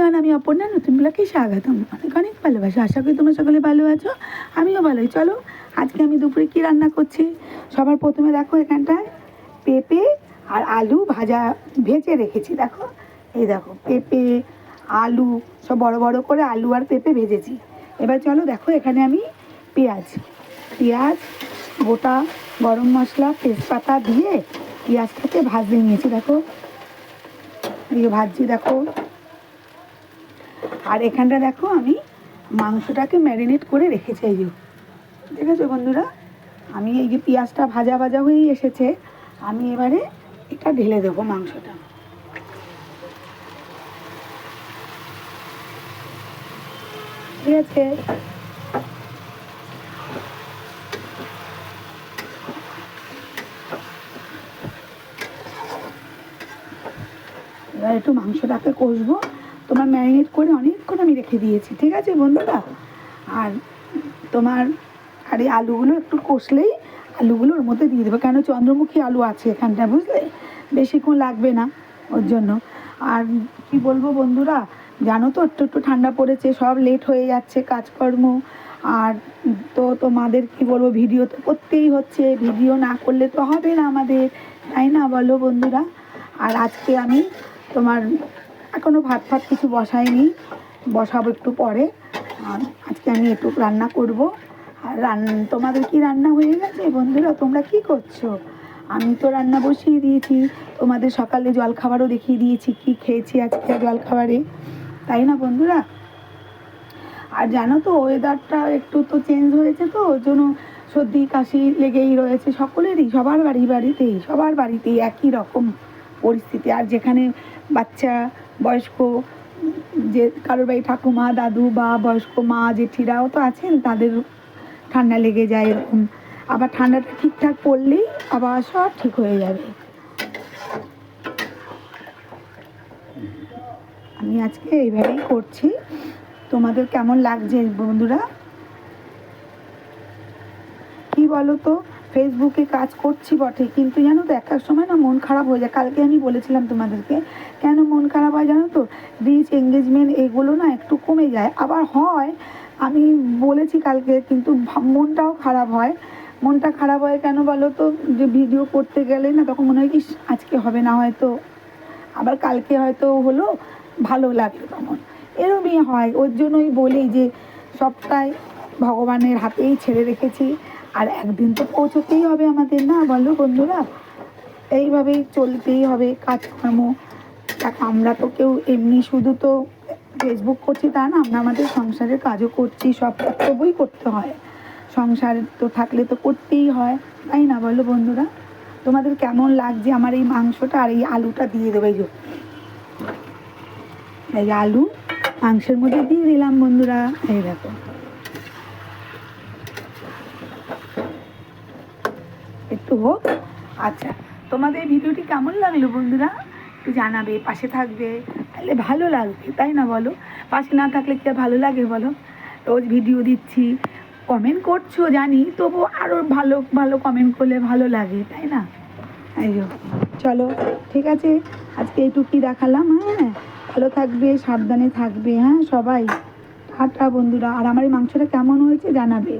Everyone আমি অপর্ণা নতুন ব্লকে স্বাগতম। অনেক অনেক ভালোবাসা। আশা করি তোমরা সকলে ভালো আছো, আমিও ভালোই। চলো, আজকে আমি দুপুরে কী রান্না করছি? সবার প্রথমে দেখো এখানটায় পেঁপে আর আলু ভাজা ভেজে রেখেছি, দেখো। এই দেখো, পেঁপে, আলু, সব বড় বড় করে আলু আর পেঁপে ভেজেছি। এবার চলো দেখো এখানে আমি পেঁয়াজ। পেঁয়াজ, গোটা গরম মশলা, তেজপাতা দিয়ে পেঁয়াজটাকে ভাজতে নিয়েছি, দেখো। দিয়ে ভাজছি, দেখো। আর এখানটা দেখো আমি মাংসটাকে ম্যারিনেট করে রেখেছি, এই যে। ঠিক আছে বন্ধুরা? আমি এই যে পেঁয়াজটা ভাজা ভাজা হয়েই এসেছে, আমি এবারে এটা ঢেলে দেবো মাংসটা। ঠিক আছে? এবার একটু মাংসটাকে কষবো। তোমার ম্যারিনেট করে অনেকক্ষণ আমি রেখে দিয়েছি, ঠিক আছে বন্ধুরা? আর তোমার, আর এই আলুগুলো একটু কষলেই আলুগুলো ওর মধ্যে দিয়ে দেবো। কেন চন্দ্রমুখী আলু আছে এখানটা বুঝলে? বেশিক্ষণ লাগবে না ওর জন্য। আর কি বলব বন্ধুরা, জানো তো একটু একটু ঠান্ডা পড়েছে, সব লেট হয়ে যাচ্ছে কাজকর্ম। আর তো তোমাদের কি বলব ভিডিও তো করতেই হচ্ছে ভিডিও না করলে তো হবে না আমাদের, তাই না বলো বন্ধুরা? আর আজকে আমি তোমার এখনও ভাত ফাত কিছু বসাইনি, বসাবো একটু পরে। আর আজকে আমি একটু রান্না করব। আর রান্না তোমাদের কি রান্না হয়ে গেছে বন্ধুরা? তোমরা কি করছ? আমি তো রান্না বসিয়ে দিয়েছি। তোমাদের সকালে জলখাবারও দেখিয়ে দিয়েছি কি খেয়েছি আজকে জলখাবারে। তাই না বন্ধুরা? আর জানো তো ওয়েদারটা একটু তো চেঞ্জ হয়েছে তো, ওই জন্য সর্দি, কাশি লেগেই রয়েছে সকলেরই, সবার বাড়ি বাড়িতেই, সবার বাড়িতেই একই রকম পরিস্থিতি। আর যেখানে বাচ্চা বয়স্ক যে কারোর বাড়ি ঠাকুমা, দাদু, বা বয়স্ক মা, জেঠিরাও তো আছেন, তাদের ঠান্ডা লেগে যায় এরকম। আবার ঠান্ডাটা ঠিকঠাক পড়লেই আবার সব ঠিক হয়ে যাবে। আমি আজকে এইভাবেই করছি। তোমাদের কেমন লাগছে বন্ধুরা? কি বলো তো? ফেসবুকে কাজ করছি বটে, কিন্তু জানো তো এক এক সময় না মন খারাপ হয়ে যায়। কালকে আমি বলেছিলাম তোমাদেরকে, কেন মন খারাপ হয় জানো তো? রিচ এঙ্গেজমেন্ট এগুলো না একটু কমে যায়। আবার হয়, আমি বলেছি কালকে, কিন্তু মনটাও খারাপ হয়। মনটা খারাপ হয় কেন বলো তো? যে ভিডিও করতে গেলে না তখন মনে হয় কি আজকে হবে না হয়তো। আবার কালকে হয়তো হলো, ভালো লাগল তখন। এরমই হয়। ওর জন্যই বলি যে, সবটাই ভগবানের হাতেই ছেড়ে রেখেছি। আর একদিন তো পৌঁছতেই হবে আমাদের, না বলো বন্ধুরা? এইভাবেই চলতেই হবে কাজকর্ম। দেখ, আমরা তো কেউ এমনি শুধু তো ফেসবুক করছি তা না, আমরা আমাদের সংসারের কাজও করছি, সব কর্তব্যই করতে হয়। সংসার তো থাকলে তো করতেই হয়, তাই না বলো বন্ধুরা? তোমাদের কেমন লাগছে আমার এই মাংসটা আর এই আলুটা দিয়ে দেবে? এই যে, এই আলু, মাংসের মধ্যে দিয়ে দিলাম বন্ধুরা। এই দেখো। একটু হোক। আচ্ছা তোমাদের ভিডিওটি কেমন লাগল বন্ধুরা? একটু জানাবে, পাশে থাকবে, তাহলে ভালো লাগবে, তাই না বলো? পাশে না থাকলে কি ভালো লাগে বলো? রোজ ভিডিও দিচ্ছি কমেন্ট করছ জানি তবু আরও ভালো ভালো কমেন্ট করলে ভালো লাগে, তাই না? এই চলো, ঠিক আছে? আজকে এইটুকুই দেখালাম হ্যাঁ? ভালো থাকবে, সাবধানে থাকবে হ্যাঁ সবাই। টাটা বন্ধুরা, আর আমার এই মাংসটা কেমন হয়েছে জানাবে।